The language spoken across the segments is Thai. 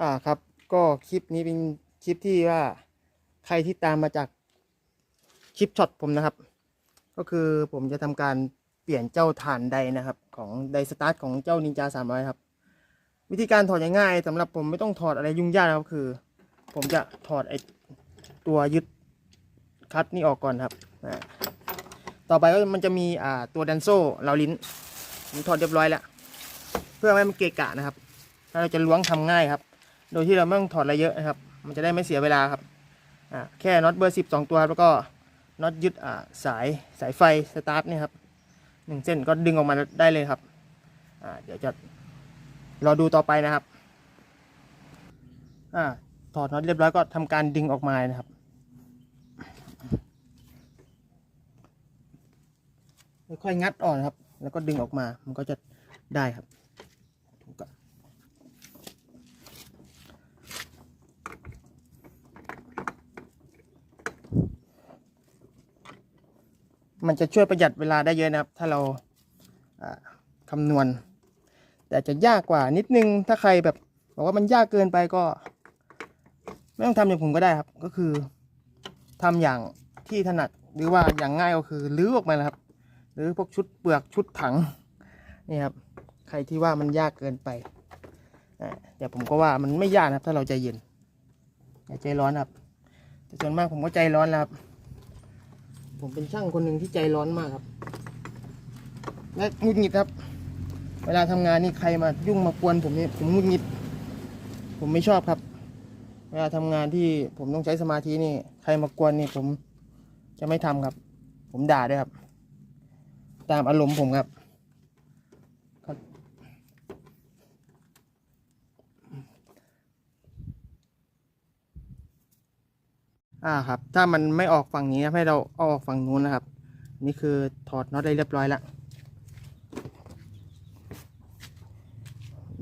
อ่าครับ ก็คลิปนี้เป็นคลิปที่ว่าใครที่ตามมาจากคลิปช็อตผมนะครับ ก็คือผมจะทำการเปลี่ยนเจ้าฐานใดนะครับ ของไดสตาร์ทของเจ้านินจาสามร้อยครับ วิธีการถอดง่ายๆสำหรับผมไม่ต้องถอดอะไรยุ่งยากนะครับคือ ผมจะถอดไอตัวยึดคัตนี่ออกก่อนครับอ่าต่อไปก็มันจะมีอ่าตัวดันโซ่เราลิ้นผมถอดเรียบร้อยแล้ว เพื่อไม่ให้มันเกะกะนะครับ ถ้าเราจะล้วงทำง่ายครับ โดยที่เราไม่ต้องถอดอะไรเยอะนะครับ มันจะได้ไม่เสียเวลาครับแค่น็อตเบอร์สิบสองตัวแล้วก็น็อตยึดสายสายไฟสตาร์ทเนี่ยครับหนึ่งเส้นก็ดึงออกมาได้เลยครับเดี๋ยวจะรอดูต่อไปนะครับอถอดน็อตเรียบร้อยก็ทำการดึงออกมานะครับค่อยๆงัดออกนครับ แล้วก็ดึงออกมามันก็จะได้ครับถูกกับ มันจะช่วยประหยัดเวลาได้เยอะนะครับ ถ้าเราอ่าคำนวณ แต่จะยากกว่านิดนึงถ้าใครแบบบอกว่ามันยากเกินไปก็ ไม่ต้องทำอย่างผมก็ได้ครับ ก็คือทำอย่างที่ถนัดหรือว่าอย่างง่ายก็คือลื้อออกมานะครับ หรือพวกชุดเปลือกชุดถังนี่ครับใครที่ว่ามันยากเกินไปอ่าแต่ผมก็ว่ามันไม่ยากนะครับ ถ้าเราใจเย็นอย่าใจร้อนครับแต่ส่วนมากผมก็ใจร้อนแล้วครับ ผมเป็นช่างคนหนึ่งที่ใจร้อนมากครับ และหงุดหงิดครับ เวลาทำงานนี่ใครมายุ่งมากวนผมนี่ผมหงุดหงิด ผมไม่ชอบครับ เวลาทำงานที่ผมต้องใช้สมาธินี่ ใครมากวนนี่ผมจะไม่ทำครับ ผมด่าด้วยครับ ตามอารมณ์ผมครับ อ่าครับ ถ้ามันไม่ออกฝั่งนี้นะให้เราเอาออกฝั่งนู้นนะครับ นี่คือถอดน็อตได้เรียบร้อยแล้ว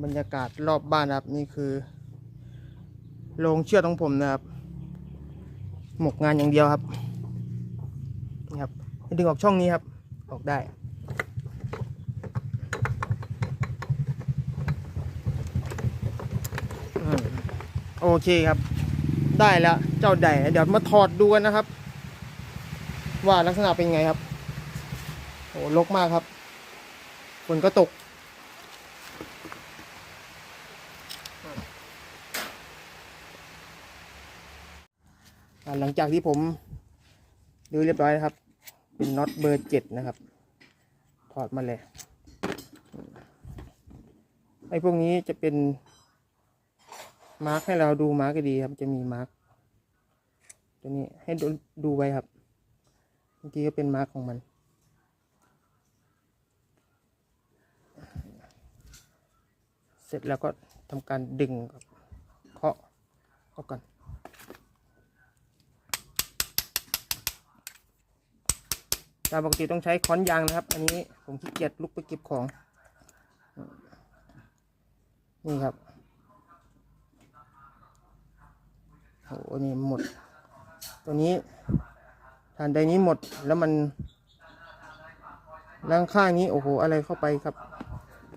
บรรยากาศรอบบ้านครับ นี่คือโรงเชือดของผมนะครับ หมกงานอย่างเดียวครับนี่ครับดึงออกช่องนี้ครับ ออกได้โอเคครับ ได้แล้วเจ้าใดเดี๋ยวมาถอดดูกันนะครับ ว่าลักษณะเป็นไงครับโอ้ลกมากครับฝนก็ตก หลังจากที่ผมดูเรียบร้อยนะครับ เป็นน็อตเบอร์เจ็ดนะครับ ถอดมาเลยไอ้พวกนี้จะเป็น มาร์กให้เราดูมาร์กดีครับ จะมีมาร์กตัวนี้ให้ดูดูไว้ครับเมื่อกี้ก็เป็นมาร์กของมัน เสร็จแล้วก็ทำการดึงเคาะเข้ากันตามปกติต้องใช้ค้อนยางนะครับ อันนี้ผมขี้เกียจลุกไปเก็บของ นี่ครับ โอ้โหนี่หมด ตัวนี้ฐานใดนี้หมดแล้วมันล่างข้างนี้โอ้โหอะไรเข้าไปครับ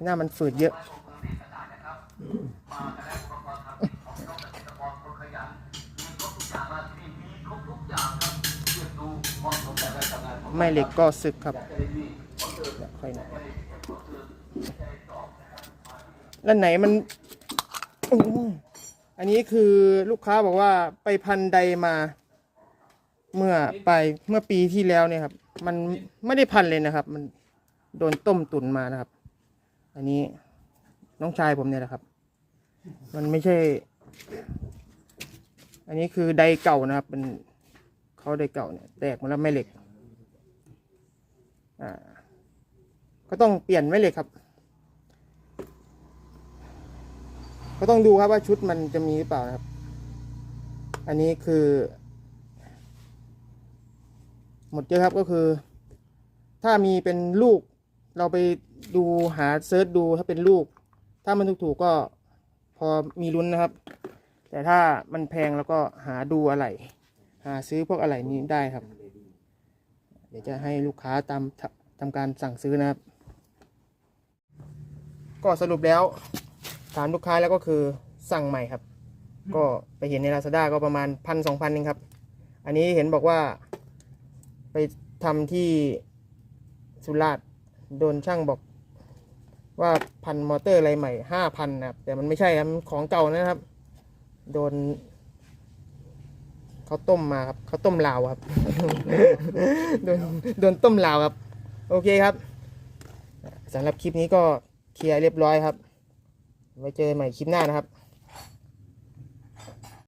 หน้ามันฝืดเยอะ ไม่เหล็กก็สึกครับค่อยหน่อยแล้วไหนมันโอ้ อันนี้คือลูกค้าบอกว่าไปพันใดมา เมื่อไปเมื่อปีที่แล้วเนี่ยครับ มันไม่ได้พันเลยนะครับ มันโดนต้มตุ๋นมานะครับ อันนี้น้องชายผมเนี่ยแหละครับ มันไม่ใช่ อันนี้คือไดเก่านะครับ เป็นเขาไดเก่าเนี่ย แตกมาแล้วแม่เหล็ก อ่า ก็ต้องเปลี่ยนแม่เหล็กครับ ก็ต้องดูครับว่าชุดมันจะมีหรือเปล่านะครับ อันนี้คือ หมดเยอะครับก็คือ ถ้ามีเป็นลูก เราไปดูหาเซิร์ชดูถ้าเป็นลูก ถ้ามันถูกๆก็พอมีลุ้นนะครับ แต่ถ้ามันแพงแล้วก็หาดูอะไร หาซื้อพวกอะไรนี้ได้ครับ เดี๋ยวจะให้ลูกค้าตามททำการสั่งซื้อนะครับ ก็สรุปแล้ว ถามลูกค้าแล้วก็คือสั่งใหม่ครับ ก็ไปเห็นใน Lazada ก็ประมาณพันสองพันนึงครับ อันนี้เห็นบอกว่าไปทำที่สุราษฎร์โดนช่างบอกว่าพันมอเตอร์อะไรใหม่ห้าพันนะครับแต่มันไม่ใช่ครับมันของเก่านะครับ โดนเขาต้มมาครับเขาต้มลาวครับ โดนโดนต้มลาวครับ โอเคครับสำหรับคลิปนี้ก็เคลียร์เรียบร้อยครับ ไว้เจอใหม่คลิปหน้านะครับ